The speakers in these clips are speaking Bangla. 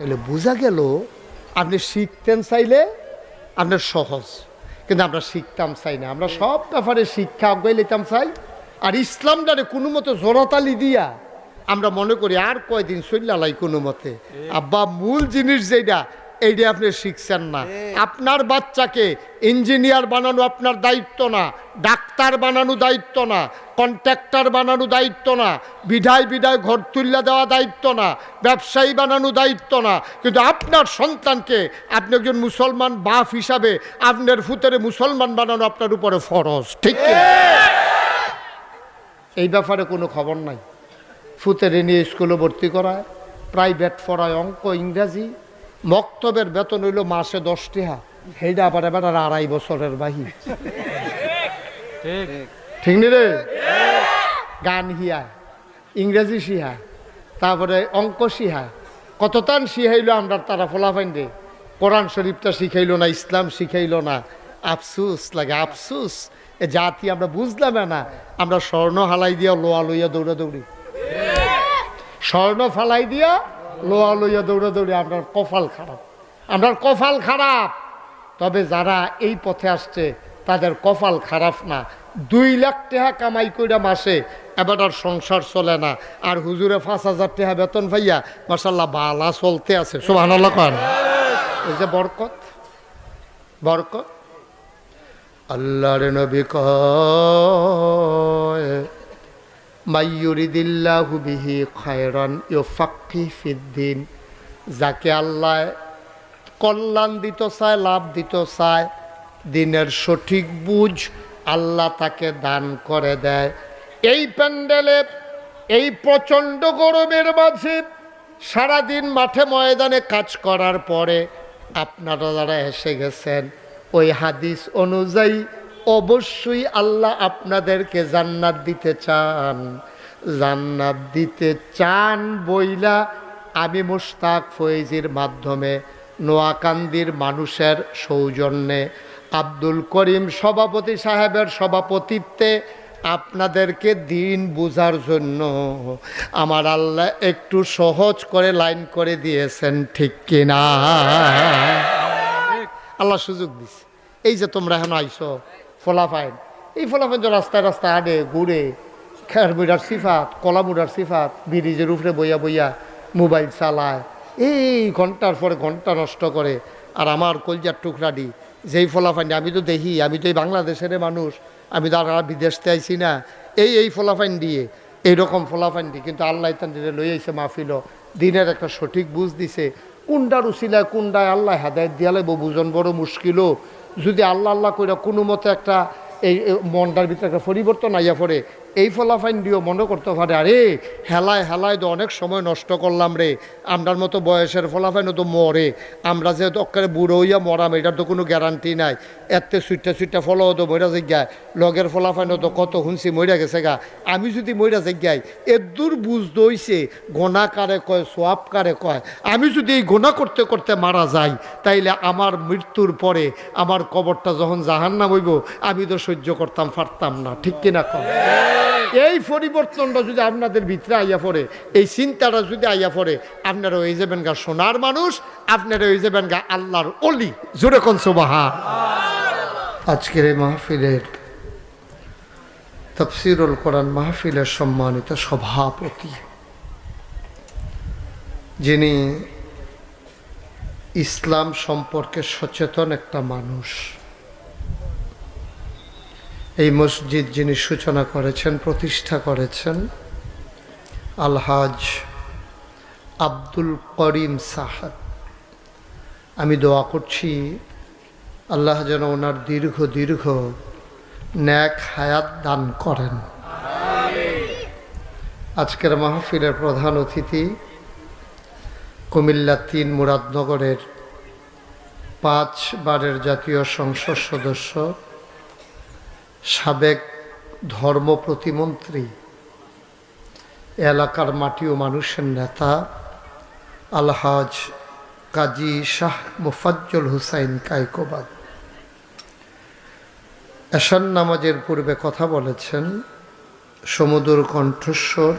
তাহলে বোঝা গেল আপনি শিখতেন চাইলে আপনার সহজ কিন্তু আমরা শিখতাম চাই না। আমরা সব ব্যাপারে শিক্ষা আগে লিতাম চাই। আর ইসলামটারে কোনো মতো জোরাতালি দিয়া আমরা মনে করি আর কয়দিন চল্লালাই কোনো মতে। আব্বা মূল জিনিস যেটা এইটা আপনি শিখছেন না। আপনার বাচ্চাকে ইঞ্জিনিয়ার বানানো আপনার দায়িত্ব না, ডাক্তার বানানো দায়িত্ব না, কন্ট্রাক্টর বানানো দায়িত্ব না, বিধায় বিধায় ঘর তুল্লা দেওয়া দায়িত্ব না, ব্যবসায়ী বানানো দায়িত্ব না। কিন্তু আপনার সন্তানকে আপনি একজন মুসলমান বাপ হিসাবে আপনার ফুতেরে মুসলমান বানানো আপনার উপরে ফরজ, ঠিক এই ব্যাপারে কোনো খবর নাই। ফুতেরে নিয়ে স্কুলে ভর্তি করায় প্রাইভেট পড়ায় অঙ্ক, ইংরাজি মক্তবের বেতন হইল মাসে দশ টাকা সেইটা আবার এবার আড়াই বছরের বাহি। ঠিক নি রে? গান হিয়া ইংরেজি শিহা তারপরে অঙ্ক শিহা কত তান শিখাইল আমরা তারা ফলাফাইন রে কোরআন শরীফটা শিখাইলো না, ইসলাম শিখাইলো না। আফসুস লাগে, আফসুস। এ জাতি আমরা বুঝলাম না, আমরা স্বর্ণ হালাই দিয়া লোয়া লইয়া দৌড়া দৌড়ি স্বর্ণ ফালাই দিয়া লোয়া লইয়া দৌড়া দৌড়ে, আপনার কপাল খারাপ। আপনার কপাল খারাপ। তবে যারা এই পথে আসছে, তাদের কপাল খারাপ না। দুই লাখ টাকা কামাই কইরা মাসে এবার আর সংসার চলে না। আর হুজুরে পাঁচ হাজার টাকা বেতন ভাইয়া মাসাল্লাহ বালা চলতে আছে। কন। এই যে বরকত বরকত। আল্লাহর নবী কয় মাইয়ুরিদিল্লাহু বিহি খায়রান ইউফাক্কি ফিদ্দিন যাকে আল্লাহ কল্যাণ দিত চায়, লাভ দিত চায়, দিনের সঠিক বুঝ আল্লাহ তাকে দান করে দেয়। এই প্যান্ডেলে, এই প্রচণ্ড গরমের মাঝে সারাদিন মাঠে ময়দানে কাজ করার পরে আপনারা যারা এসে গেছেন, ওই হাদিস অনুযায়ী অবশ্যই আল্লাহ আপনাদেরকে জান্নাত দিতে চান। জান্নাত দিতে চান বইলা আমি মুশতাক ফয়েজির মাধ্যমে নোয়াকান্দির মানুষের সৌজন্যে আব্দুল করিম সভাপতি সাহেবের সভাপতিত্বে আপনাদেরকে দিন বোঝার জন্য আমার আল্লাহ একটু সহজ করে লাইন করে দিয়েছেন ঠিক কিনা? আল্লাহ। সুযোগ দিছে। এই যে তোমরা এখন আইছো ফলাফাইন এই ফলাফাইন যে রাস্তায় রাস্তায় আডে ঘুরে খের মুড়ার সিফাত, কলা মুড়ার সিফাত, ব্রিজের উপরে বইয়া বইয়া মোবাইল চালায়। এই ঘণ্টার পরে ঘণ্টা নষ্ট করে। আর আমার কলজার টুকরাডি, যেই ফলাফাইন আমি তো দেখি, আমি তো এই বাংলাদেশের মানুষ, আমি তো আর বিদেশতে আইছি না। এই এই ফলাফাইন দিয়ে, এইরকম ফলাফাইন দিয়ে, কিন্তু আল্লাহ তান লই আইছে মাহফিল দিনের একটা সঠিক বুঝ দিছে। কোনটার উচিলায় কোনটায় আল্লাহ হেদায়ত দিয়ালে বুঝন বড় মুশকিলও। যদি আল্লাহ আল্লাহ করে কোনো মতে একটা এই মনটার ভিতরে একটা পরিবর্তন আইয়া পড়ে এই ফলাফাইন দিয়েও মনে করতে পারে, আরে হেলায় হেলায় তো অনেক সময় নষ্ট করলাম রে। আমরার মতো বয়সের ফলাফাইনও তো মরে। আমরা যে অক্কারে বুড়ো হইয়া মরাম, এটার তো কোনো গ্যারান্টি নাই। এতে সুইটটা সুইটটা ফলাও তো মইরা জিজ্ঞায় লগের ফলাফাইনও তো কত শুনছি মইরা গেছে গা। আমি যদি মইরা জিজ্ঞাই এদূর বুঝ দইছে, গোনা কারে কয়, সোয়াব কারে কয়। আমি যদি এই গোনা করতে করতে মারা যাই, তাইলে আমার মৃত্যুর পরে আমার কবরটা যখন জাহান্নাম হইব, আমি তো সহ্য করতাম পারতাম না। ঠিক কিনা কম এই পরিবর্তনটা যদি আপনাদের ভিতরে আইয়া পড়ে, এই চিন্তাটা যদি আইয়া পড়ে, আপনারা হয়ে যাবেন গা সোনার মানুষ, আপনারা হয়ে যাবেন গা আল্লাহর অলি জোরে কোন সোবাহা আজকের এই মাহফিলের তফসিরুল কোরআন মাহফিলের সম্মানিত সভাপতি, যিনি ইসলাম সম্পর্কে সচেতন একটা মানুষ। এই মসজিদ যিনি সূচনা করেছেন, প্রতিষ্ঠা করেছেন, আলহাজ আব্দুল করিম সাহাব আমি দোয়া করছি, আল্লাহ যেন ওনার দীর্ঘ দীর্ঘ ন্যাক হায়াত দান করেন। আজকের মাহফিলের প্রধান অতিথি কুমিল্লা তিন মুরাদনগরের পাঁচ বারের জাতীয় সংসদ সদস্য সাবেক ধর্ম প্রতিমন্ত্রী, এলাকার মাটি ও মানুষের নেতা আলহাজ কাজী শাহ মুফাজ্জল হুসাইন কাইকোবাদ এশান নামাজের পূর্বে কথা বলেছেন, সমুদ্র কণ্ঠস্বর,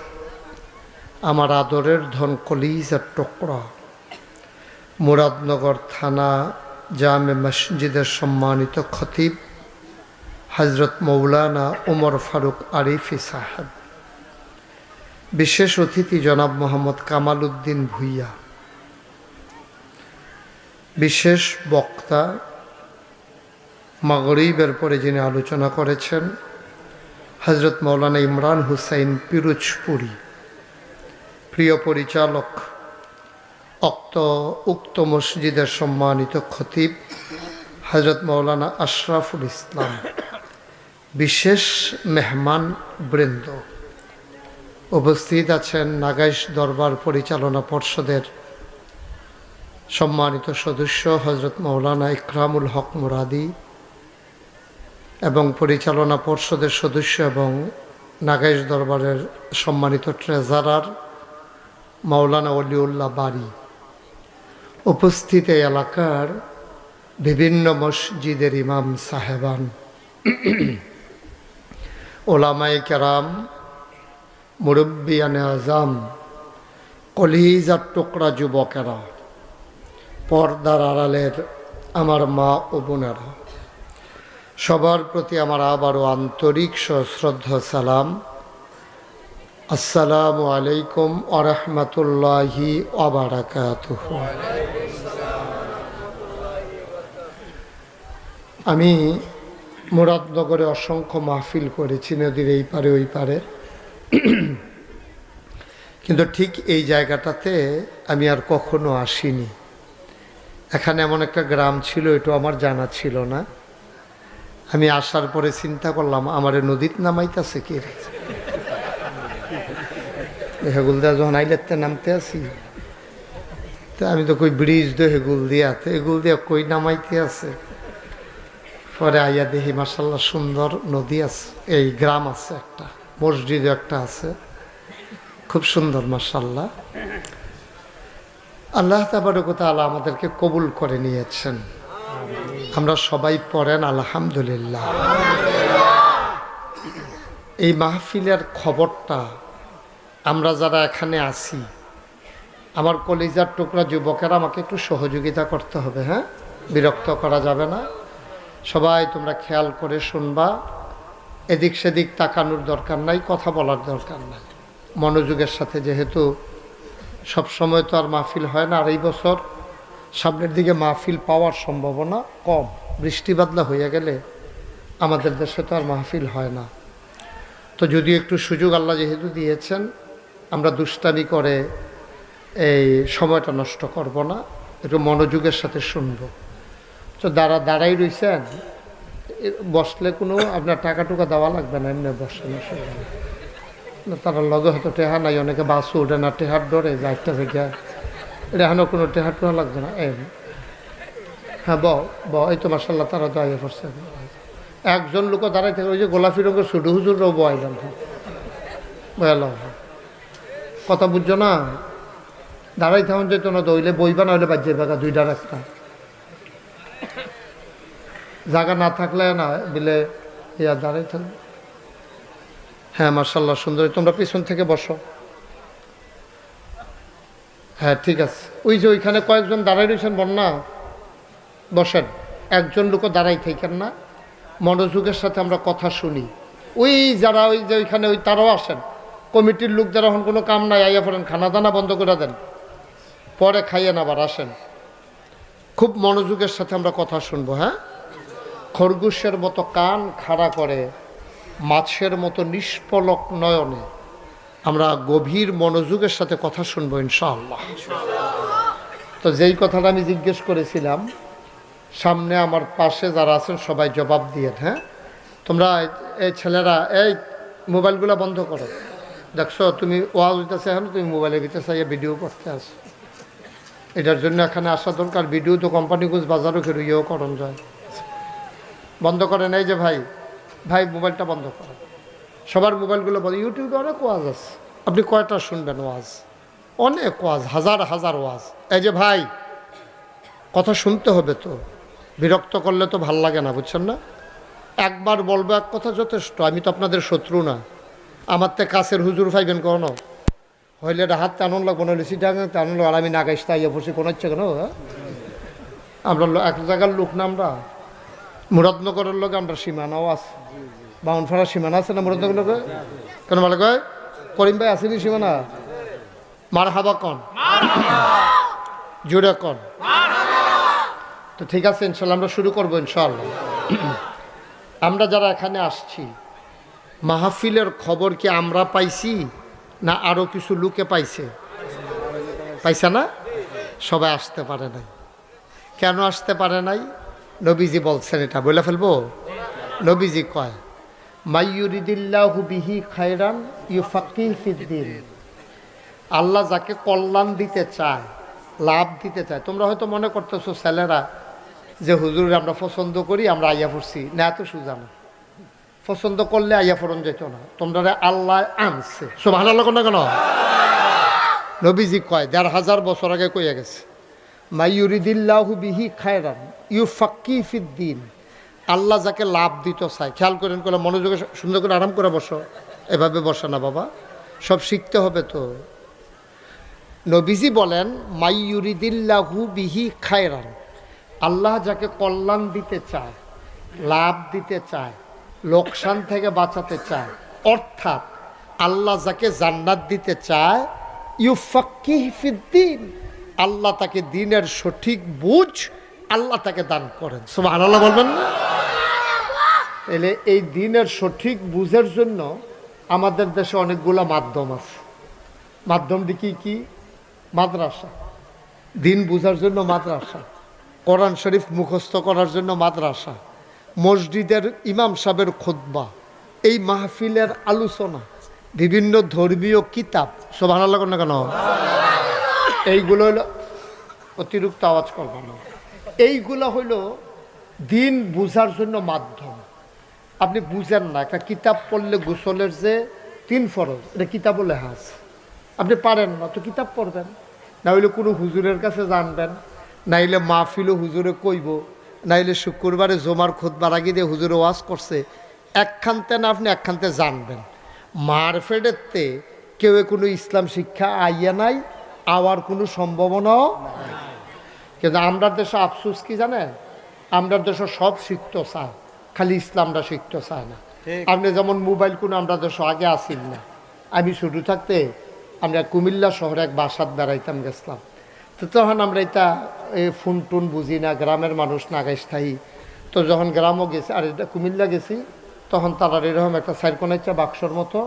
আমার আদরের ধন কলিজার টুকরা। মুরাদনগর থানা জামে মসজিদের সম্মানিত খতিব হজরত মৌলানা উমর ফারুক আরিফি সাহেব। বিশেষ অতিথি জনাব মোহাম্মদ কামাল উদ্দিন ভুইয়া। বিশেষ বক্তা মাগরিবের পরে যিনি আলোচনা করেছেন হজরত মৌলানা ইমরান হুসাইন পিরুজপুরি। প্রিয় পরিচালক, অক্ত উক্ত মসজিদের সম্মানিত খতিব হজরত মৌলানা আশরাফুল ইসলাম। বিশেষ মেহমান বৃন্দ। উপস্থিত আছেন নাগাইশ দরবার পরিচালনা পর্ষদের সম্মানিত সদস্য হজরত মৌলানা ইকরামুল হক মুরাদি এবং পরিচালনা পর্ষদের সদস্য এবং নাগাইশ দরবারের সম্মানিত ট্রেজারার মাওলানা অলিউল্লাহ বাড়ি উপস্থিত এই এলাকার বিভিন্ন মসজিদের ইমাম সাহেবান। ওলামাই কেরাম মুরব্বিয়ানে আজাম, কলিজার টুকরা যুবকেরা, পর্দার আড়ালের আমার মা ও বোনেরা, সবার প্রতি আমার আবারও আন্তরিক সশ্রদ্ধ সালাম। আসসালামু আলাইকুম আরহামতুল্লাহি আবারাকাত আমি মুরাদনগরে অসংখ্য মাহফিল করেছি নদীর এই পারে, ওই পারে। কিন্তু ঠিক এই জায়গাটাতে আমি আর কখনো আসিনি। এখানে এমন একটা গ্রাম ছিল, এটু আমার জানা ছিল না। আমি আসার পরে চিন্তা করলাম, আমার নদীত নামাইতেছে কে রে? হেগুল দিয়া যখন আইলেতে নামতে আসি, তা আমি তো কই ব্রিজ দো হেগুল দিয়া তো এগুল দিয়া কই নামাইতে আছে? পরে আইয়া দেখি মার্শাল্লাহ সুন্দর নদী আছে। এই গ্রাম আছে একটা মসজিদ একটা আছে। খুব সুন্দর মার্শাল্লাহ আল্লাহ তাবারকতালা আমাদেরকে কবুল করে নিয়েছেন। আমরা সবাই পড়েন, আলহামদুলিল্লাহ। এই মাহফিলের খবরটা আমরা যারা এখানে আছি, আমার কলিজার টুকরা যুবকেরা আমাকে একটু সহযোগিতা করতে হবে হ্যাঁ? বিরক্ত করা যাবে না। সবাই তোমরা খেয়াল করে শুনবা। এদিক সেদিক তাকানোর দরকার নাই, কথা বলার দরকার নাই। মনোযোগের সাথে, যেহেতু সব সময় তো আর মাহফিল হয় না, আর এই বছর সামনের দিকে মাহফিল পাওয়ার সম্ভাবনা কম। বৃষ্টি বাদলা হয়ে গেলে আমাদের দেশে তো আর মাহফিল হয় না। তো যদি একটু সুযোগ আল্লাহ যেহেতু দিয়েছেন, আমরা দুষ্টামি করে এই সময়টা নষ্ট করব না, একটু মনোযোগের সাথে শুনব। তো দাঁড়া, দাঁড়াই রয়েছেন বসলে কোনো আপনার টাকা টুকা দেওয়া লাগবে না, এমনি বসে না অসুবিধা তারা লগে হয়তো টেহা নাই, অনেকে বাসও ওঠে না, টেহার ডরে যাইতে থেকে এখনও কোনো টেহার টোহা লাগবে না, এই। হ্যাঁ ব ব এই তো মার্শাল্লাহ তারা দাঁড়িয়ে পড়ছে একজন লোকও দাঁড়াই থাকে, ওই যে গোলাপি রঙের সুডু হুজুররাও বয়ালাম বয়াল কথা বুঝছ না? দাঁড়াই থাকুন যেত না দইলে বইবা না হইলে বাজ্যে বাগা দুইটার একটা। জায়গা না থাকলে না দিলে ইয়া দাঁড়াই থাকবে। হ্যাঁ মার্শাল্লাহ সুন্দর। তোমরা পিছন থেকে বসো। হ্যাঁ ঠিক আছে। ওই যে ওইখানে কয়েকজন দাঁড়াই রয়েছেন বন্যা, বসেন। একজন লোকও দাঁড়াই থাকেন না। মনোযোগের সাথে আমরা কথা শুনি। ওই যারা ওই যে ওইখানে ওই তারাও আসেন। কমিটির লোক যারা এখন কোনো কাম নাই, আইয়া পড়েন খানা দানা বন্ধ করে দেন। পরে খাইয়েন আবার, আসেন। খুব মনোযোগের সাথে আমরা কথা শুনব হ্যাঁ? খরগোশের মতো কান খাড়া করে, মাছের মতো নিষ্পলক নয়নে। আমরা গভীর মনোযোগের সাথে কথা শুনব ইনশাআল্লাহ। তো যেই কথাটা আমি জিজ্ঞেস করেছিলাম, সামনে আমার পাশে যারা আছেন সবাই জবাব দিয়ে হ্যাঁ? তোমরা এই ছেলেরা, এই মোবাইলগুলো বন্ধ করো। দেখছ, তুমি ওয়াজ হইতেছে এখন, তুমি মোবাইলের ভিতরে চাইয়া ভিডিও করতে আসো। এটার জন্য এখানে আসা দরকার, ভিডিও তো কোম্পানিগুজ বাজারও খেরুইয়েও করণ যায়। বন্ধ করেন এই যে ভাই ভাই মোবাইলটা বন্ধ করেন সবার মোবাইলগুলো বন্ধ। ইউটিউবে অনেক ওয়াজ আছে। আপনি কয়টা শুনবেন ওয়াজ? অনেক ওয়াজ, হাজার হাজার ওয়াজ। এই যে ভাই, কথা শুনতে হবে তো। বিরক্ত করলে তো ভালো লাগে না, বুঝছেন না? একবার বলব, এক কথা যথেষ্ট, আমি তো আপনাদের শত্রু না। আমার তো কাছের হুজুর পাইবেন কখনো? হইলে এটা হাত টানুন লাগবো, নইলে সিটা টানুন লাগবো। আর আমি নাগাইস তাই বসে কোনো ইচ্ছে কেন হ্যাঁ? আমরা এক জায়গার লোক না আমরা। মুরাদনগরের লোক আমরা সীমানাও আছে। বাউনফাড়ার সীমানা আছে না মুরাদনগর লোকে কেন বলে কয়? করিম ভাই আসেনি সীমানা? মার হাবা কন। জুড়ে কন। তো ঠিক আছে, ইনশাল্লাহ আমরা শুরু করব ইনশাল্লাহ। আমরা যারা এখানে আসছি, মাহফিলের খবর কি আমরা পাইছি না আরও কিছু লোকে পাইছে? পাইছে না? সবাই আসতে পারে নাই। কেন আসতে পারে নাই? নবীজি বলছেন এটা, বলে ফেলব? নবীজি কয় মাইয়ুরিদিল্লাহু খায়রান ফিদ্দিন। আল্লাহ যাকে কল্যাণ দিতে চায়, লাভ দিতে চায়, তোমরা হয়তো মনে করতেছো ছেলেরা যে, হুজুর, আমরা পছন্দ করি, আমরা আইয়া ফুরছি না, এত সুজা না পছন্দ করলে আইয়া ফোরন যেত না। তোমরা আল্লাহ আনছে। সব ভালো লাগো না কেন? নবীজি কয়, দেড় হাজার বছর আগে কইয়া গেছে। মাইয়ুরিদিল্লাহু বিহি খায়রান ইউ ফাক্কি ফিদ্দিন। আল্লাহ যাকে লাভ দিতে চায়, খেয়াল করেন করে মনোযোগে সুন্দর করে আরাম করে বসো। এভাবে বসো না বাবা, সব শিখতে হবে তো। নবীজি বলেন মাইয়ুরিদিল্লাহু বিহি খায়রান। আল্লাহ যাকে কল্যাণ দিতে চায়, লাভ দিতে চায়, লোকসান থেকে বাঁচাতে চায়, অর্থাৎ আল্লাহ যাকে জান্নাত দিতে চায়, ইউফাক্কি ফিদ্দিন। আল্লাহ তাকে দিনের সঠিক বুঝ আল্লাহ তাকে দান করেন। সব আল্লাহ বলবেন না? তাহলে এই দিনের সঠিক বুঝের জন্য আমাদের দেশে অনেকগুলো মাধ্যম আছে। মাধ্যমটি কি কি? মাদ্রাসা। দিন বুঝার জন্য মাদ্রাসা। কোরআন শরীফ মুখস্থ করার জন্য মাদ্রাসা। মসজিদের ইমাম সাহেবের খোদবা এই মাহফিলের আলোচনা। বিভিন্ন ধর্মীয় কিতাব। সব ভালো লাগো না কেন? এইগুলো হলো অতিরিক্ত আওয়াজ করব না। এইগুলো হইল দিন বুঝার জন্য মাধ্যম। আপনি বুঝেন না, একটা কিতাব পড়লে গোসলের যে তিন ফরজ, এটা কিতাবও লেখা আছে। আপনি পারেন না, তো কিতাব পড়বেন। না হইলে কোনো হুজুরের কাছে জানবেন, নাইলে মাহফিলও হুজুরে কইব, নাইলে শুক্রবারে জমার খোদবার আগে দিয়ে হুজুরে ওয়াজ করছে। একখানতে না আপনি একখানতে জানবেন। মারফেডেরতে কেউ কোনো ইসলাম শিক্ষা আইয়া নাই আওয়ার কোনো সম্ভাবনাও কিন্তু আমরা দেশে আফসুস কি জানেন? আমরা দেশে সব শিখতে চায় খালি ইসলামটা শিখতে চায় না। আপনি যেমন মোবাইল কোনো আমরা দেশে আগে আসিল না। আমি শুরু থাকতে আমরা কুমিল্লা শহরে এক বাসাত বেড়াইতাম গেছিলাম। তো তখন আমরা এটা এই ফোন টুন বুঝি না গ্রামের মানুষ নাগাই স্থায়ী তো যখন গ্রামও গেছি আর এটা কুমিল্লা গেছি তখন তারা এরকম একটা সাইরকোনাইচা বাক্সর মতো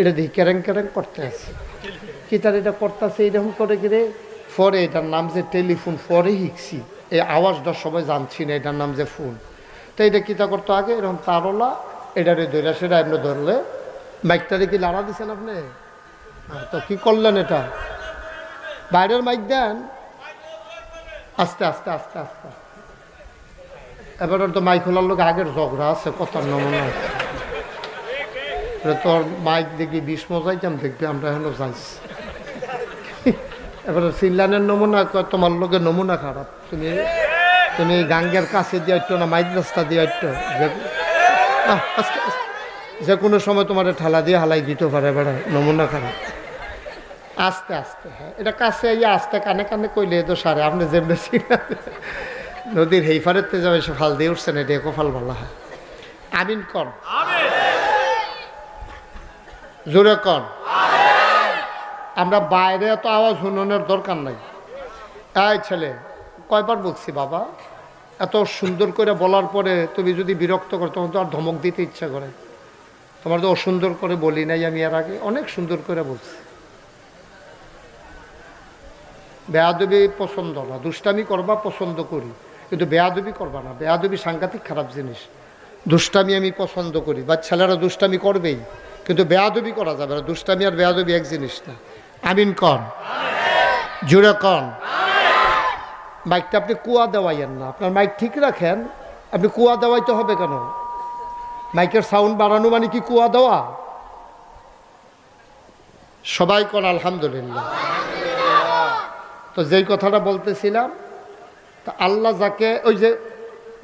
এটা দিয়ে ক্যারেং ক্যারেং করতে আছে। কি তার এটা করতেছে এরকম করে গিয়ে পরে এটার নাম যে টেলিফোন পরে শিখছি। এই আওয়াজটা সবাই জানছি না এটার নাম যে ফোন। তো এটা কিতা করতো আগে? এরকম তারলা এটারে ধরে সেটা এমনি ধরলে মাইকটারে কি লাড়া দিছেন আপনি? হ্যাঁ, তো কি করলেন এটা? বাইরের মাইক দেন। আস্তে আস্তে আস্তে আস্তে এবার তো মাইক খোলার লোক আগের ঝগড়া আছে কথার নমুনা আছে। এবার তোর মাইক দেখি বিষ মজাইতাম দেখবি, আমরা এখন যাইছি। এবারে সিনলানের নমুনা তোমার লোকের নমুনা খারাপ। তুমি তুমি গাঙ্গের কাছে দিয়ে একটু না, মাইক রাস্তা দিয়ে একটু যে- কোনো সময় তোমার ঠেলা দিয়ে হালাই দিতে পারে বেড়া নমুনা খারাপ। আস্তে আস্তে হ্যাঁ। এটা কাছে ইয়ে আস্তে কানে কানে কইলে তো সারে আপনি যেমনি ছিলেন নদীর হেই ফারেতে যাবে, সে ফাল দিয়ে উঠছেন এটা কফাল ভালো হয়। আমিন কন জোরে কন। আমরা বাইরে এত আওয়াজ শুনানোর দরকার নাই। এই ছেলে, কয়বার বলছি বাবা, এত সুন্দর করে বলার পরে তুমি যদি বিরক্ত করো, তখন তো আর ধমক দিতে ইচ্ছা করে। তোমার তো অসুন্দর করে বলি নাই আমি এর আগে, অনেক সুন্দর করে বলছি। বেয়াদবি পছন্দ না, দুষ্টামি করবা পছন্দ করি। কিন্তু বেয়াদবি করবা না, বেয়াদবি সাংঘাতিক খারাপ জিনিস। দুষ্টামি আমি পছন্দ করি, বা ছেলেরা দুষ্টামি করবেই। কিন্তু বেয়াদবি করা যাবে না। দুষ্টামি আর বেয়াদবি এক জিনিস না। আমিন কন। জুড়ে কন। মাইকটা আপনি কুয়া দেওয়াইয়েন না। আপনার মাইক ঠিক রাখেন। আপনি কুয়া দেওয়াইতে হবে কেন? মাইকের সাউন্ড বাড়ানো মানে কি কুয়া দেওয়া? সবাই কন, আলহামদুলিল্লাহ। তো যেই কথাটা বলতেছিলাম, তা আল্লাহ যাকে ওই যে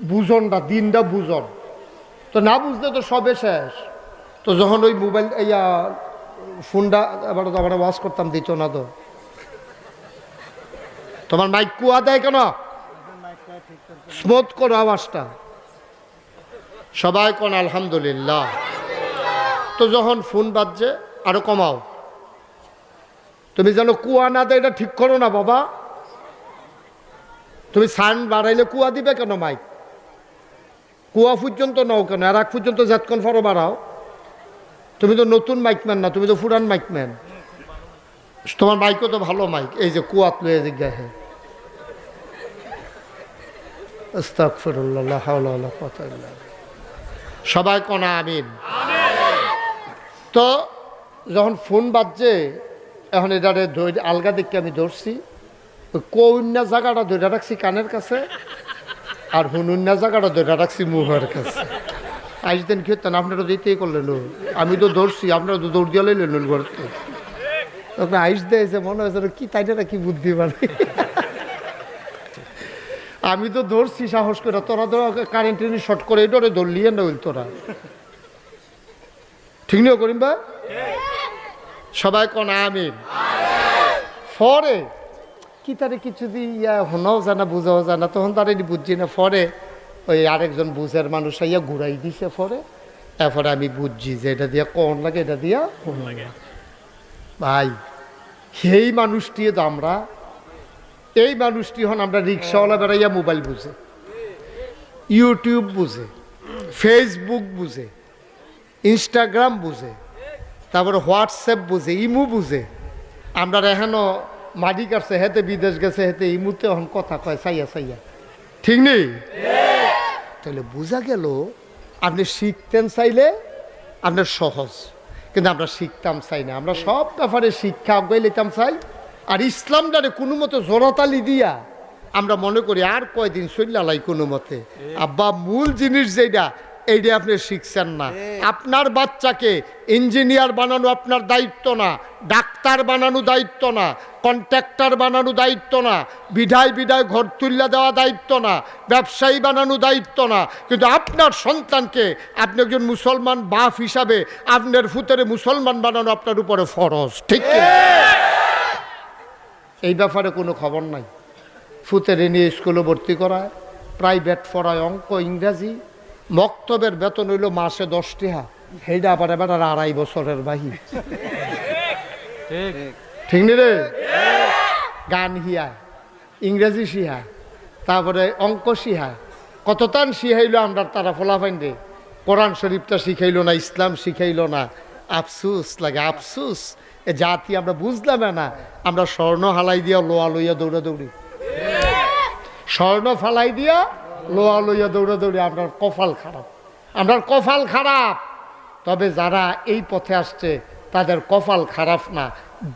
বুঝনটা, দিনটা বুঝন। তো না বুঝলে তো সবে শেষ। তো যখন ওই মোবাইল, ইয়া, ফোনটা এবার তো আমরা ওয়াশ করতাম, দিত না তো। তোমার মাইক কুয়া দেয় কেন? স্মুথ করো আওয়াজটা। সবাই কোন আলহামদুলিল্লাহ। তো যখন ফোন বাজছে, আরও কমাও। তুমি যেন কুয়া না দেয়, এটা ঠিক করো না, বাবা। তুমি সান বাড়াইলে কুয়া দিবে কেন মাইক কুয়া পর্যন্ত নাও কেন? আর এক পর্যন্ত যাতক্ষণ ফরো বাড়াও। তুমি তো নতুন মাইকম্যান না, তুমি তো ফুরান মাইকম্যান তোমার মাইকও তো ভালো মাইক এই যে কুয়াত লয়ে জিজ্ঞাসা। সবাই কনা আমিন। তো যখন ফোন বাজছে, এখন এটারে আলগা দিককে আমি ধরছি। কন্যা জায়গাটা ধরে রাখছি কানের কাছে, আর হুনুন্যা জায়গাটা ধরে রাখছি মুহের কাছে। আইস দিন কি হতেন আপনারা দিতেই করলেন। আমি তো ধরছি, আপনারা তো দৌড় দিয়ে লইলেন ঘরতে। তখন আইস দিয়েছে, মনে হয়েছে কি তাই না কি বুদ্ধি মানে আমি তো ধরছি সাহস করে, তোরা তো কারেন্ট শর্ট করে ডরে ধরলিয়ে না ওই তোরা। ঠিক নিও করিম বা সবাই কোন আমিন? ফরে। কি তারে কিছু দি ইয়া শোনাও জানা, বুঝাও জানা, তখন তারে বুঝছি না, ফরে। ওই আরেকজন বুঝের মানুষ আইয়া ঘুরাই দিছে ফরে এরপরে আমি বুঝছি যে এটা দিয়া কোন লাগে এটা দিয়া কোন লাগে? ভাই সেই মানুষটি তো আমরা। এই মানুষটি হন আমরা রিক্সাওয়ালা বেড়াইয়া মোবাইল বুঝে ইউটিউব বুঝে ফেসবুক বুঝে ইনস্টাগ্রাম বুঝে তারপরে হোয়াটসঅ্যাপ বুঝে ইমু বুঝে। আমরা এখনও মাটি কাটছে হেতে বিদেশ গেছে হেতে ইমুতে এখন কথা কয় সাইয়া সাইয়া। ঠিক নেই? তাহলে বোঝা গেল আপনি শিখতেন চাইলে আপনার সহজ কিন্তু আমরা শিখতাম চাই না। আমরা সব ব্যাপারে শিক্ষা আগে লিতাম চাই। আর ইসলামটারে কোনো মতো জোরাতালি দিয়া আমরা মনে করি আর কয়দিন চল্লালাই কোনো মতে। আব্বা মূল জিনিস যেটা এইটা আপনি শিখছেন না। আপনার বাচ্চাকে ইঞ্জিনিয়ার বানানো আপনার দায়িত্ব না ডাক্তার বানানো দায়িত্ব না কন্ট্রাক্টর বানানো দায়িত্ব না বিধায় বিধায় ঘর তুল্লা দেওয়া দায়িত্ব না ব্যবসায়ী বানানো দায়িত্ব না। কিন্তু আপনার সন্তানকে আপনি একজন মুসলমান বাপ হিসাবে আপনার ফুতেরে মুসলমান বানানো আপনার উপরে ফরজ ঠিক এই ব্যাপারে কোনো খবর নাই। ফুতেরে নিয়ে স্কুলে ভর্তি করায় প্রাইভেট পড়ায় অঙ্ক ইংরাজি মক্তবের বেতন হইল মাসে দশ টাকা সেইটা আবার এবার আর আড়াই বছরের বাহি। ঠিক। নি রে? গান হিয়ায় ইংরেজি শিহায় তারপরে অঙ্ক শিহায় কত তান শিখাইলো আমরা তারা ফলাফাইন রে। কোরআন শরীফটা শিখাইলো না ইসলাম শিখাইলো না। আফসুস লাগে আফসুস। এ জাতি আমরা বুঝলাম না আমরা স্বর্ণ হালাই দিয়া লোয়া লইয়া দৌড়া দৌড়ি স্বর্ণ ফালাই দিয়া লোয়া লইয়া দৌড়া দৌড়ে, আপনার কপাল খারাপ। আপনার কপাল খারাপ। তবে যারা এই পথে আসছে, তাদের কপাল খারাপ না।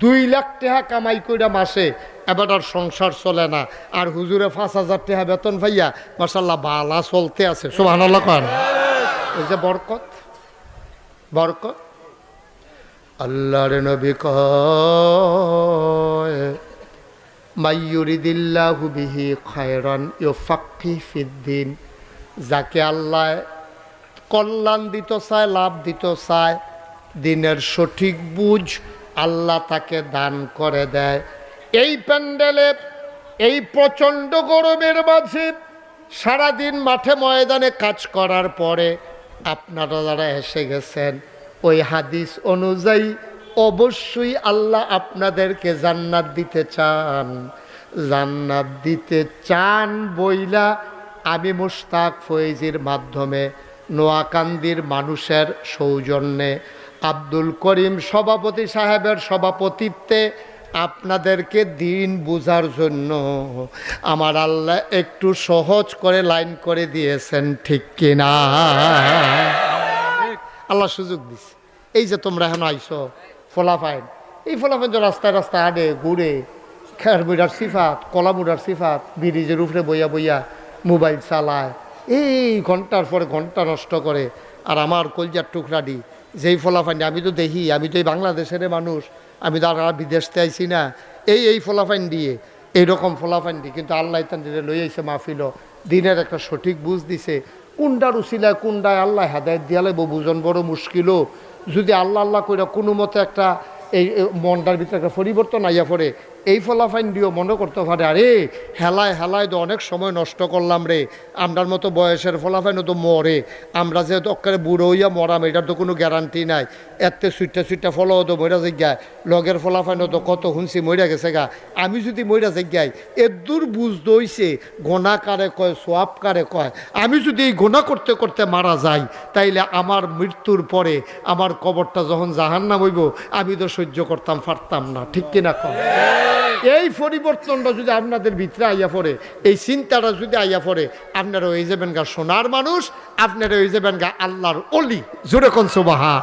দুই লাখ টাকা কামাই কইরা মাসে এবার আর সংসার চলে না। আর হুজুরে পাঁচ হাজার টাকা বেতন ভাইয়া মাসাল্লাহ বালা চলতে আছে। সোহান ওই যে বরকত বরকত। আল্লাহর নবী কয় মাইয়ুরিদিল্লাহু বিহি খায়রান ইউফাক্কি ফিদ্দিন যাকে আল্লাহ কল্যাণ দিত চায়, লাভ দিত চায়, দিনের সঠিক বুঝ আল্লাহ তাকে দান করে দেয়। এই প্যান্ডেলে, এই প্রচণ্ড গরমের মাঝে সারাদিন মাঠে ময়দানে কাজ করার পরে আপনারা যারা এসে গেছেন, ওই হাদিস অনুযায়ী অবশ্যই আল্লাহ আপনাদেরকে জান্নাত দিতে চান। জান্নাত দিতে চান বইলা আমি মুশতাক ফয়েজির মাধ্যমে নোয়াকান্দির মানুষের সৌজন্যে। আব্দুল করিম সভাপতি সাহেবের সভাপতিত্বে আপনাদেরকে দিন বোঝার জন্য। আমার আল্লাহ একটু সহজ করে লাইন করে দিয়েছেন ঠিক কিনা? আল্লাহ সুযোগ দিছে। এই যে তোমরা এখন আইসো। ফলাফাইন এই ফলাফাইন যে রাস্তায় রাস্তায় আডে ঘুরে খের মুড়ার সিফাত, কলা মুড়ার সিফাত, ব্রিজের উপরে বইয়া বইয়া মোবাইল চালায়। এই ঘণ্টার পরে ঘণ্টা নষ্ট করে। আর আমার কলজার টুকরাডি যেই ফলাফাইন আমি তো দেখি, আমি তো এই বাংলাদেশের মানুষ, আমি তো আর বিদেশতে আইছি না। এই এই ফলাফাইন দিয়ে, এইরকম ফলাফাইন দিয়ে। কিন্তু আল্লাহ তান লই আইছে মাহফিল দিনের একটা সঠিক বুঝ দিছে। কুন্ডার উচিলায় কুন্ডায় আল্লাহ হেদায়ত দিয়ালে বুঝন বড় মুশকিলও। যদি আল্লাহ আল্লাহ করে কোনো মতে একটা এই মনটার ভিতরে একটা পরিবর্তন আইয়া পড়ে এই ফলাফাইন দিয়েও মনে করতে পারে, আরে হেলায় হেলায় তো অনেক সময় নষ্ট করলাম রে, আমরার মতো বয়সের ফলাফাইনও তো মরে, আমরা যেহেতু অক্কারে বুড়ো হইয়া মরাম, এটার তো কোনো গ্যারান্টি নাই। এতে সুইটটা সুইটটা ফলও তো মইরা যাই লগের ফলাফাইনও তো কত শুনছি মইরা গেছে গা। আমি যদি মইরা যাই এদূর বুঝতে হইছে গোনা কারে কয়, সোয়াব কারে কয়। আমি যদি এই গোনা করতে করতে মারা যাই, তাইলে আমার মৃত্যুর পরে আমার কবরটা যখন জাহান্নাম হইব, আমি তো সহ্য করতাম পারতাম না, ঠিক কিনা কম এই পরিবর্তনটা যদি আপনাদের ভিতরে আইয়া পড়ে, এই চিন্তাটা যদি আইয়া পড়ে, আপনারা হয়ে যাবেন গা সোনার মানুষ, আপনারা হয়ে যাবেন গা আল্লাহর অলি। জোরে কোন সোবাহা